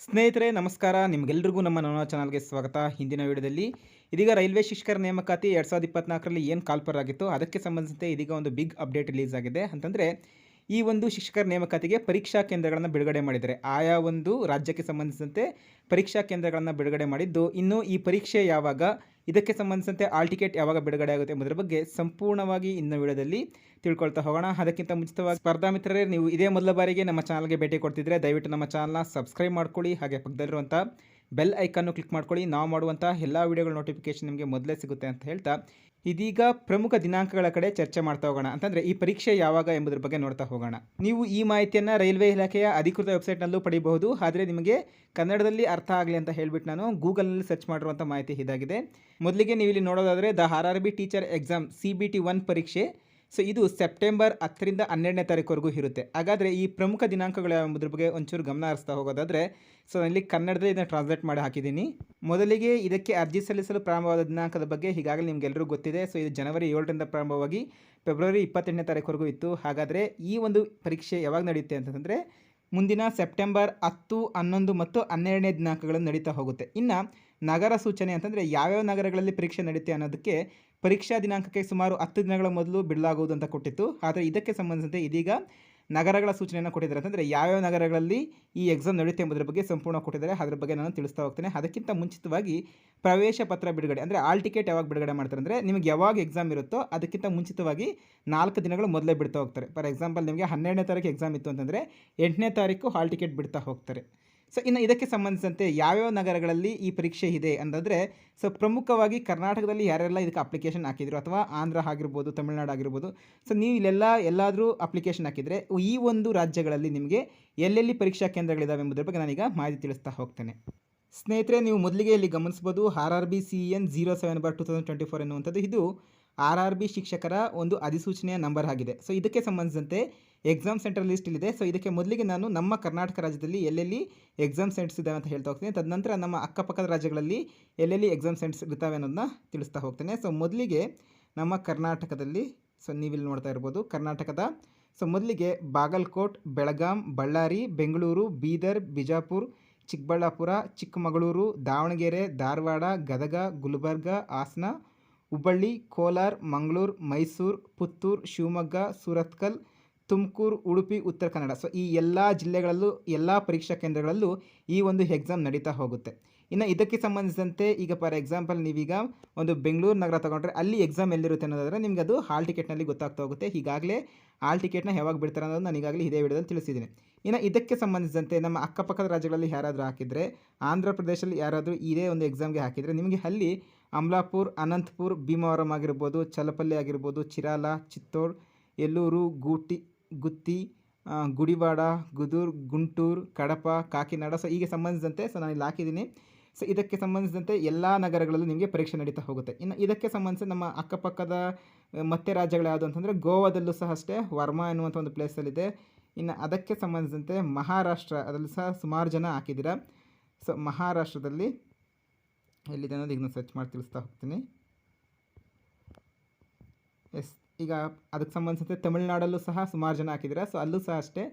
ಸ್ನೇಹಿತರೆ, ನಮಸ್ಕಾರ. ನಿಮಗೆಲ್ರಿಗೂ ನಮ್ಮ ನನ್ನ ಚಾನಲ್ಗೆ ಸ್ವಾಗತ. ಹಿಂದಿನ ವಿಡಿಯೋದಲ್ಲಿ ಇದೀಗ ರೈಲ್ವೆ ಶಿಕ್ಷಕರ ನೇಮಕಾತಿ ಎರಡು ಸಾವಿರದ ಇಪ್ಪತ್ನಾಲ್ಕರಲ್ಲಿ ಏನು ಕಾಲ್ಪರ್ ಆಗಿತ್ತು ಅದಕ್ಕೆ ಸಂಬಂಧಿಸಿದಂತೆ ಇದೀಗ ಒಂದು ಬಿಗ್ ಅಪ್ಡೇಟ್ ರಿಲೀಸ್ ಆಗಿದೆ. ಅಂತಂದರೆ ಈ ಒಂದು ಶಿಕ್ಷಕರ ನೇಮಕಾತಿಗೆ ಪರೀಕ್ಷಾ ಕೇಂದ್ರಗಳನ್ನು ಬಿಡುಗಡೆ ಮಾಡಿದ್ದಾರೆ. ಆಯಾ ಒಂದು ರಾಜ್ಯಕ್ಕೆ ಸಂಬಂಧಿಸಿದಂತೆ ಪರೀಕ್ಷಾ ಕೇಂದ್ರಗಳನ್ನು ಬಿಡುಗಡೆ ಮಾಡಿದ್ದು, ಇನ್ನು ಈ ಪರೀಕ್ಷೆ ಯಾವಾಗ, ಇದಕ್ಕೆ ಸಂಬಂಧಿಸಿದಂತೆ ಆಲ್ ಟಿಕೆಟ್ ಯಾವಾಗ ಬಿಡುಗಡೆ ಆಗುತ್ತೆ ಎಂಬುದರ ಬಗ್ಗೆ ಸಂಪೂರ್ಣವಾಗಿ ಇನ್ನು ವಿಡಿಯೋದಲ್ಲಿ ತಿಳ್ಕೊಳ್ತಾ ಹೋಗೋಣ. ಅದಕ್ಕಿಂತ ಮುಂಚಿತವಾಗಿ ಸ್ಪರ್ಧಾ ಮಿತ್ರರೇ, ನೀವು ಇದೇ ಮೊದಲ ಬಾರಿಗೆ ನಮ್ಮ ಚಾನಲ್ಗೆ ಭೇಟಿ ಕೊಡ್ತಿದ್ರೆ ದಯವಿಟ್ಟು ನಮ್ಮ ಚಾನಲ್ನ ಸಬ್ಸ್ಕ್ರೈಬ್ ಮಾಡ್ಕೊಳ್ಳಿ. ಹಾಗೆ ಪಕ್ಕದಲ್ಲಿರುವಂಥ ಬೆಲ್ ಐಕನ್ನು ಕ್ಲಿಕ್ ಮಾಡ್ಕೊಳ್ಳಿ. ನಾವು ಮಾಡುವಂಥ ಎಲ್ಲ ವಿಡಿಯೋಗಳ ನೋಟಿಫಿಕೇಶನ್ ನಿಮಗೆ ಮೊದಲೇ ಸಿಗುತ್ತೆ ಅಂತ ಹೇಳ್ತಾ, ಇದೀಗ ಪ್ರಮುಖ ದಿನಾಂಕಗಳ ಕಡೆ ಚರ್ಚೆ ಮಾಡ್ತಾ ಹೋಗೋಣ. ಅಂತಂದರೆ ಈ ಪರೀಕ್ಷೆ ಯಾವಾಗ ಎಂಬುದರ ಬಗ್ಗೆ ನೋಡ್ತಾ ಹೋಗೋಣ. ನೀವು ಈ ಮಾಹಿತಿಯನ್ನು ರೈಲ್ವೆ ಇಲಾಖೆಯ ಅಧಿಕೃತ ವೆಬ್ಸೈಟ್ನಲ್ಲೂ ಪಡಿಬಹುದು. ಆದರೆ ನಿಮಗೆ ಕನ್ನಡದಲ್ಲಿ ಅರ್ಥ ಆಗಲಿ ಅಂತ ಹೇಳಿಬಿಟ್ಟು ನಾನು ಗೂಗಲ್ನಲ್ಲಿ ಸರ್ಚ್ ಮಾಡಿರುವಂಥ ಮಾಹಿತಿ ಇದಾಗಿದೆ. ಮೊದಲಿಗೆ ನೀವು ಇಲ್ಲಿ ನೋಡೋದಾದರೆ, the R R B teacher exam C B T one ಪರೀಕ್ಷೆ. ಸೊ ಇದು ಸೆಪ್ಟೆಂಬರ್ ಹತ್ತರಿಂದ ಹನ್ನೆರಡನೇ ತಾರೀಕುವರೆಗೂ ಇರುತ್ತೆ. ಹಾಗಾದರೆ ಈ ಪ್ರಮುಖ ದಿನಾಂಕಗಳು ಎಂಬುದ್ರ ಬಗ್ಗೆ ಒಂಚೂರು ಗಮನ ಹರಿಸ್ತಾ ಹೋಗೋದಾದರೆ ಸೊ ಇಲ್ಲಿ ಕನ್ನಡದಲ್ಲಿ ಇದನ್ನು ಟ್ರಾನ್ಸ್ಲೇಟ್ ಮಾಡಿ ಹಾಕಿದ್ದೀನಿ. ಮೊದಲಿಗೆ ಇದಕ್ಕೆ ಅರ್ಜಿ ಸಲ್ಲಿಸಲು ಪ್ರಾರಂಭವಾದ ದಿನಾಂಕದ ಬಗ್ಗೆ ಈಗಾಗಲೇ ನಿಮಗೆಲ್ಲರೂ ಗೊತ್ತಿದೆ. ಸೊ ಇದು ಜನವರಿ ಏಳರಿಂದ ಪ್ರಾರಂಭವಾಗಿ ಫೆಬ್ರವರಿ ಇಪ್ಪತ್ತೆಂಟನೇ ತಾರೀಕುವರೆಗೂ ಇತ್ತು. ಹಾಗಾದರೆ ಈ ಒಂದು ಪರೀಕ್ಷೆ ಯಾವಾಗ ನಡೆಯುತ್ತೆ ಅಂತಂದರೆ ಮುಂದಿನ ಸೆಪ್ಟೆಂಬರ್ ಹತ್ತು, ಹನ್ನೊಂದು ಮತ್ತು ಹನ್ನೆರಡನೇ ದಿನಾಂಕಗಳನ್ನು ನಡೀತಾ ಹೋಗುತ್ತೆ. ಇನ್ನು ನಗರ ಸೂಚನೆ ಅಂತಂದರೆ, ಯಾವ್ಯಾವ ನಗರಗಳಲ್ಲಿ ಪರೀಕ್ಷೆ ನಡೀತೆ ಅನ್ನೋದಕ್ಕೆ ಪರೀಕ್ಷಾ ದಿನಾಂಕಕ್ಕೆ ಸುಮಾರು ಹತ್ತು ದಿನಗಳ ಮೊದಲು ಬಿಡಲಾಗುವುದು ಅಂತ ಕೊಟ್ಟಿತ್ತು. ಆದರೆ ಇದಕ್ಕೆ ಸಂಬಂಧಿಸಿದಂತೆ ಇದೀಗ ನಗರಗಳ ಸೂಚನೆಯನ್ನು ಕೊಟ್ಟಿದ್ದಾರೆ. ಅಂತಂದರೆ ಯಾವ್ಯಾವ ನಗರಗಳಲ್ಲಿ ಈ ಎಕ್ಸಾಮ್ ನಡೆಯುತ್ತೆ ಎಂಬುದರ ಬಗ್ಗೆ ಸಂಪೂರ್ಣ ಕೊಟ್ಟಿದ್ದಾರೆ. ಅದರ ಬಗ್ಗೆ ನಾನು ತಿಳಿಸ್ತಾ ಹೋಗ್ತೇನೆ. ಅದಕ್ಕಿಂತ ಮುಂಚಿತವಾಗಿ ಪ್ರವೇಶ ಪತ್ರ ಬಿಡುಗಡೆ, ಅಂದರೆ ಆಲ್ ಟಿಕೆಟ್ ಯಾವಾಗ ಬಿಡುಗಡೆ ಮಾಡ್ತಾರೆ ಅಂದರೆ ನಿಮಗೆ ಯಾವಾಗ ಎಕ್ಸಾಮ್ ಇರುತ್ತೋ ಅದಕ್ಕಿಂತ ಮುಂಚಿತವಾಗಿ ನಾಲ್ಕು ದಿನಗಳು ಮೊದಲೇ ಬಿಡ್ತಾ ಹೋಗ್ತಾರೆ. ಫಾರ್ ಎಕ್ಸಾಂಪಲ್ ನಿಮಗೆ ಹನ್ನೆರಡನೇ ತಾರೀಕು ಎಕ್ಸಾಮ್ ಇತ್ತು ಅಂತಂದರೆ ಎಂಟನೇ ತಾರೀಕು ಹಾಲ್ ಟಿಕೆಟ್ ಬಿಡ್ತಾ ಹೋಗ್ತಾರೆ. ಸೊ ಇನ್ನು ಇದಕ್ಕೆ ಸಂಬಂಧಿಸಿದಂತೆ ಯಾವ್ಯಾವ ನಗರಗಳಲ್ಲಿ ಈ ಪರೀಕ್ಷೆ ಇದೆ ಅಂತಂದರೆ ಸೊ ಪ್ರಮುಖವಾಗಿ ಕರ್ನಾಟಕದಲ್ಲಿ ಯಾರೆಲ್ಲ ಇದಕ್ಕೆ ಅಪ್ಲಿಕೇಶನ್ ಹಾಕಿದ್ರು, ಅಥವಾ ಆಂಧ್ರ ಆಗಿರ್ಬೋದು, ತಮಿಳುನಾಡು ಆಗಿರ್ಬೋದು ಸೊ ನೀವು ಇಲ್ಲೆಲ್ಲ ಎಲ್ಲಾದರೂ ಅಪ್ಲಿಕೇಶನ್ ಹಾಕಿದರೆ, ಈ ಒಂದು ರಾಜ್ಯಗಳಲ್ಲಿ ನಿಮಗೆ ಎಲ್ಲೆಲ್ಲಿ ಪರೀಕ್ಷಾ ಕೇಂದ್ರಗಳಿದ್ದಾವೆ ಎಂಬುದರ ಬಗ್ಗೆ ನಾನೀಗ ಮಾಹಿತಿ ತಿಳಿಸ್ತಾ ಹೋಗ್ತೇನೆ. ಸ್ನೇಹಿತರೆ, ನೀವು ಮೊದಲಿಗೆ ಇಲ್ಲಿ ಗಮನಿಸ್ಬೋದು R R B C N zero seven bar two thousand twenty four ಎನ್ನುವಂಥದ್ದು. ಇದು ಆರ್ ಆರ್ ಬಿ ಶಿಕ್ಷಕರ ಒಂದು ಅಧಿಸೂಚನೆಯ ನಂಬರ್ ಆಗಿದೆ. ಸೊ, ಇದಕ್ಕೆ ಸಂಬಂಧಿಸಿದಂತೆ ಎಕ್ಸಾಮ್ ಸೆಂಟರ್ ಲಿಸ್ಟ್ ಇಲ್ಲಿದೆ. ಸೊ, ಇದಕ್ಕೆ ಮೊದಲಿಗೆ ನಾನು ನಮ್ಮ ಕರ್ನಾಟಕ ರಾಜ್ಯದಲ್ಲಿ ಎಲ್ಲೆಲ್ಲಿ ಎಕ್ಸಾಮ್ ಸೆಂಟರ್ಸ್ ಇದ್ದಾವೆ ಅಂತ ಹೇಳ್ತಾ ಹೋಗ್ತೀನಿ. ತದನಂತರ ನಮ್ಮ ಅಕ್ಕಪಕ್ಕದ ರಾಜ್ಯಗಳಲ್ಲಿ ಎಲ್ಲೆಲ್ಲಿ ಎಕ್ಸಾಮ್ ಸೆಂಟರ್ಸ್ ಇರ್ತಾವೆ ಅನ್ನೋದನ್ನ ತಿಳಿಸ್ತಾ ಹೋಗ್ತೇನೆ. ಸೊ, ಮೊದಲಿಗೆ ನಮ್ಮ ಕರ್ನಾಟಕದಲ್ಲಿ, ಸೊ, ನೀವಿಲ್ಲಿ ನೋಡ್ತಾ ಇರ್ಬೋದು, ಕರ್ನಾಟಕದ, ಸೊ, ಮೊದಲಿಗೆ ಬಾಗಲಕೋಟ್, ಬೆಳಗಾಂ, ಬಳ್ಳಾರಿ, ಬೆಂಗಳೂರು, ಬೀದರ್, ಬಿಜಾಪುರ, ಚಿಕ್ಕಬಳ್ಳಾಪುರ, ಚಿಕ್ಕಮಗಳೂರು, ದಾವಣಗೆರೆ, ಧಾರವಾಡ, ಗದಗ, ಗುಲ್ಬರ್ಗ, ಹಾಸನ ಹುಬ್ಬಳ್ಳಿ, ಕೋಲಾರ, ಮಂಗಳೂರು, ಮೈಸೂರು, ಪುತ್ತೂರು, ಶಿವಮೊಗ್ಗ, ಸುರತ್ಕಲ್, ತುಮಕೂರು, ಉಡುಪಿ, ಉತ್ತರ ಕನ್ನಡ. ಸೊ ಈ ಎಲ್ಲ ಜಿಲ್ಲೆಗಳಲ್ಲೂ, ಎಲ್ಲ ಪರೀಕ್ಷಾ ಕೇಂದ್ರಗಳಲ್ಲೂ ಈ ಒಂದು ಎಕ್ಸಾಮ್ ನಡೀತಾ ಹೋಗುತ್ತೆ. ಇನ್ನು ಇದಕ್ಕೆ ಸಂಬಂಧಿಸಿದಂತೆ, ಈಗ ಫಾರ್ ಎಕ್ಸಾಂಪಲ್ ನೀವೀಗ ಒಂದು ಬೆಂಗಳೂರು ನಗರ ತಗೊಂಡ್ರೆ ಅಲ್ಲಿ ಎಕ್ಸಾಮ್ ಎಲ್ಲಿರುತ್ತೆ ಅನ್ನೋದಾದರೆ ನಿಮಗೆ ಅದು ಹಾಲ್ ಟಿಕೆಟ್ನಲ್ಲಿ ಗೊತ್ತಾಗ್ತಾ ಹೋಗುತ್ತೆ. ಈಗಾಗಲೇ ಹಾಲ್ ಟಿಕೆಟ್ನ ಯಾವಾಗ ಬಿಡ್ತಾರೆ ಅನ್ನೋದು ನಾನು ಈಗಾಗಲೇ ಇದೇ ವಿಡಿಯೋದಲ್ಲಿ ತಿಳಿಸಿದ್ದೀನಿ. ಇನ್ನು ಇದಕ್ಕೆ ಸಂಬಂಧಿಸಿದಂತೆ ನಮ್ಮ ಅಕ್ಕಪಕ್ಕದ ರಾಜ್ಯಗಳಲ್ಲಿ ಯಾರಾದರೂ ಹಾಕಿದರೆ, ಆಂಧ್ರ ಪ್ರದೇಶದಲ್ಲಿ ಯಾರಾದರೂ ಇದೇ ಒಂದು ಎಕ್ಸಾಮ್ಗೆ ಹಾಕಿದರೆ ನಿಮಗೆ ಅಲ್ಲಿ ಅಮ್ಲಾಪುರ್, ಅನಂತಪುರ್, ಭೀಮವರಂ ಆಗಿರ್ಬೋದು, ಚಲಪಲ್ಲಿ ಆಗಿರ್ಬೋದು, ಚಿರಾಲ, ಚಿತ್ತೋಡ್, ಎಲ್ಲೂರು, ಗೂಟಿ, ಗುತ್ತಿ ಗುಡಿವಾಡ, ಗುದೂರ್, ಗುಂಟೂರು, ಕಡಪ, ಕಾಕಿನಾಡ. ಸೊ ಹೀಗೆ ಸಂಬಂಧಿಸಿದಂತೆ ಸೊ ನಾನು ಇಲ್ಲಿ ಹಾಕಿದ್ದೀನಿ. ಸೊ ಇದಕ್ಕೆ ಸಂಬಂಧಿಸಿದಂತೆ ಎಲ್ಲ ನಗರಗಳಲ್ಲೂ ನಿಮಗೆ ಪರೀಕ್ಷೆ ನಡೀತಾ ಹೋಗುತ್ತೆ. ಇನ್ನು ಇದಕ್ಕೆ ಸಂಬಂಧಿಸಿ ನಮ್ಮ ಅಕ್ಕಪಕ್ಕದ ಮತ್ತೆ ರಾಜ್ಯಗಳು ಯಾವುದು ಅಂತಂದರೆ ಗೋವಾದಲ್ಲೂ ಸಹ ಅಷ್ಟೇ, ವರ್ಮಾ ಎನ್ನುವಂಥ ಒಂದು ಪ್ಲೇಸಲ್ಲಿದೆ. ಇನ್ನು ಅದಕ್ಕೆ ಸಂಬಂಧಿಸಿದಂತೆ ಮಹಾರಾಷ್ಟ್ರ, ಅದರಲ್ಲಿ ಸಹ ಸುಮಾರು ಜನ ಹಾಕಿದ್ದೀರಾ. ಸೊ ಮಹಾರಾಷ್ಟ್ರದಲ್ಲಿ ಎಲ್ಲಿದೆ ಅನ್ನೋದು ಈಗ ನಾನು ಸರ್ಚ್ ಮಾಡಿ ತಿಳಿಸ್ತಾ ಹೋಗ್ತೀನಿ. ಎಸ್, ಈಗ ಅದಕ್ಕೆ ಸಂಬಂಧಿಸಿದಂತೆ ತಮಿಳುನಾಡಲ್ಲೂ ಸಹ ಸುಮಾರು ಜನ ಹಾಕಿದ್ದೀರಾ. ಸೊ ಅಲ್ಲೂ ಸಹ ಅಷ್ಟೇ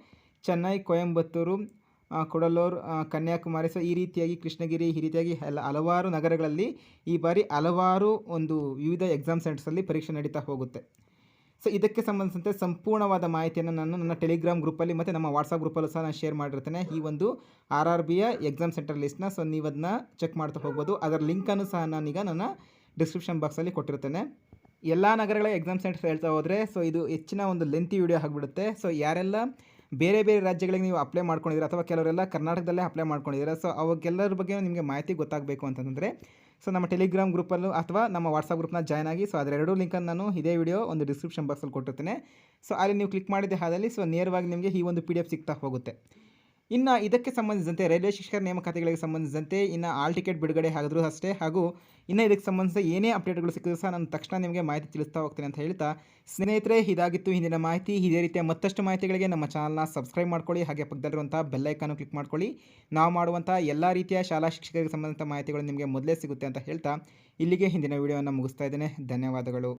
ಚೆನ್ನೈ, ಕೊಯಂಬತ್ತೂರು ಕೊಡಲೂರು ಕನ್ಯಾಕುಮಾರಿ. ಸೊ ಈ ರೀತಿಯಾಗಿ ಕೃಷ್ಣಗಿರಿ, ಈ ರೀತಿಯಾಗಿ ಎಲ್ಲ ಹಲವಾರು ನಗರಗಳಲ್ಲಿ ಈ ಬಾರಿ ಹಲವಾರು ಒಂದು ವಿವಿಧ ಎಕ್ಸಾಮ್ ಸೆಂಟರ್ಸಲ್ಲಿ ಪರೀಕ್ಷೆ ನಡೀತಾ ಹೋಗುತ್ತೆ. ಸೊ ಇದಕ್ಕೆ ಸಂಬಂಧಿಸಿದಂತೆ ಸಂಪೂರ್ಣವಾದ ಮಾಹಿತಿಯನ್ನು ನಾನು ನನ್ನ ಟೆಲಿಗ್ರಾಮ್ ಗ್ರೂಪಲ್ಲಿ ಮತ್ತು ನಮ್ಮ ವಾಟ್ಸಪ್ ಗ್ರೂಪಲ್ಲೂ ಸಹ ನಾನು ಶೇರ್ ಮಾಡಿರ್ತೇನೆ. ಈ ಒಂದು ಆರ್ ಆರ್ ಬಿಯ ಎಕ್ಸಾಮ್ ಸೆಂಟರ್ ಲಿಸ್ಟ್ನ ಸೊ ನೀವು ಅದನ್ನ ಚೆಕ್ ಮಾಡ್ತಾ ಹೋಗ್ಬೋದು. ಅದರ ಲಿಂಕನ್ನು ಸಹ ನಾನೀಗ ನನ್ನ ಡಿಸ್ಕ್ರಿಪ್ಷನ್ ಬಾಕ್ಸಲ್ಲಿ ಕೊಟ್ಟಿರ್ತೇನೆ. ಎಲ್ಲ ನಗರಗಳ ಎಕ್ಸಾಮ್ ಸೆಂಟರ್ಸ್ ಹೇಳ್ತಾ ಹೋದರೆ ಸೊ ಇದು ಹೆಚ್ಚಿನ ಒಂದು ಲೆಂತಿ ವಿಡಿಯೋ ಆಗಿಬಿಡುತ್ತೆ. ಸೊ ಯಾರೆಲ್ಲ ಬೇರೆ ಬೇರೆ ರಾಜ್ಯಗಳಿಗೆ ನೀವು ಅಪ್ಲೈ ಮಾಡ್ಕೊಂಡಿದ್ದೀರಾ ಅಥವಾ ಕೆಲವರೆಲ್ಲ ಕರ್ನಾಟಕದಲ್ಲೇ ಅಪ್ಲೈ ಮಾಡ್ಕೊಂಡಿದ್ದೀರಾ? ಸೊ ಅವಾಗೆಲ್ಲರ ಬಗ್ಗೆ ನಿಮಗೆ ಮಾಹಿತಿ ಗೊತ್ತಾಗಬೇಕು ಅಂತಂದರೆ ಸೊ ನಮ್ಮ ಟೆಲಿಗ್ರಾಮ್ ಗ್ರೂಪಲ್ಲೂ ಅಥವಾ ನಮ್ಮ ವಾಟ್ಸಪ್ ಗ್ರೂಪ್ನ ಜಾಯ್ನ್ ಆಗಿ ಸೊ ಅದರೆರಡು ಲಿಂಕನ್ನು ನಾನು ಇದೇ ವಿಡಿಯೋ ಒಂದು ಡಿಸ್ಕ್ರಿಪ್ಷನ್ ಬಾಕ್ಸಲ್ಲಿ ಕೊಟ್ಟಿರ್ತೇನೆ. ಸೊ ಅಲ್ಲಿ ನೀವು ಕ್ಲಿಕ್ ಮಾಡಿದ್ದೆ ಹಾದಲ್ಲಿ ಸೊ ನೇರವಾಗಿ ನಿಮಗೆ ಈ ಒಂದು ಪಿ ಡಿ ಎಫ್ ಸಿಗ್ತಾ ಹೋಗುತ್ತೆ. ಇನ್ನು ಇದಕ್ಕೆ ಸಂಬಂಧಿಸಿದಂತೆ ರೈಲ್ವೆ ಶಿಕ್ಷಕರ ನೇಮಕಾತಿಗಳಿಗೆ ಸಂಬಂಧಿಸಿದಂತೆ ಇನ್ನು ಆಲ್ ಟಿಕೆಟ್ ಬಿಡುಗಡೆ ಆಗಿದ್ರು ಅಷ್ಟೇ, ಹಾಗೂ ಇನ್ನು ಇದಕ್ಕೆ ಸಂಬಂಧಿಸಿದ ಏನೇ ಅಪ್ಡೇಟ್ಗಳು ಸಿಕ್ಕಿದ್ರು ಸಹ ನಾನು ತಕ್ಷಣ ನಿಮಗೆ ಮಾಹಿತಿ ತಿಳಿಸ್ತಾ ಹೋಗ್ತೇನೆ ಅಂತ ಹೇಳ್ತಾ, ಸ್ನೇಹಿತರೆ, ಇದಾಗಿತ್ತು ಹಿಂದಿನ ಮಾಹಿತಿ. ಇದೇ ರೀತಿಯ ಮತ್ತಷ್ಟು ಮಾಹಿತಿಗಳಿಗೆ ನಮ್ಮ ಚಾನಲ್ನ ಸಬ್ಸ್ಕ್ರೈಬ್ ಮಾಡ್ಕೊಳ್ಳಿ, ಹಾಗೆ ಪಕ್ಕದಲ್ಲಿರುವಂಥ ಬೆಲ್ಲೈಕನ್ನು ಕ್ಲಿಕ್ ಮಾಡ್ಕೊಳ್ಳಿ. ನಾವು ಮಾಡುವಂಥ ಎಲ್ಲ ರೀತಿಯ ಶಾಲಾ ಶಿಕ್ಷಕರಿಗೆ ಸಂಬಂಧಿಸಿದ ಮಾಹಿತಿಗಳು ನಿಮಗೆ ಮೊದಲೇ ಸಿಗುತ್ತೆ ಅಂತ ಹೇಳ್ತಾ, ಇಲ್ಲಿಗೆ ಹಿಂದಿನ ವಿಡಿಯೋವನ್ನು ಮುಗಿಸ್ತಾ ಇದ್ದೇನೆ. ಧನ್ಯವಾದಗಳು.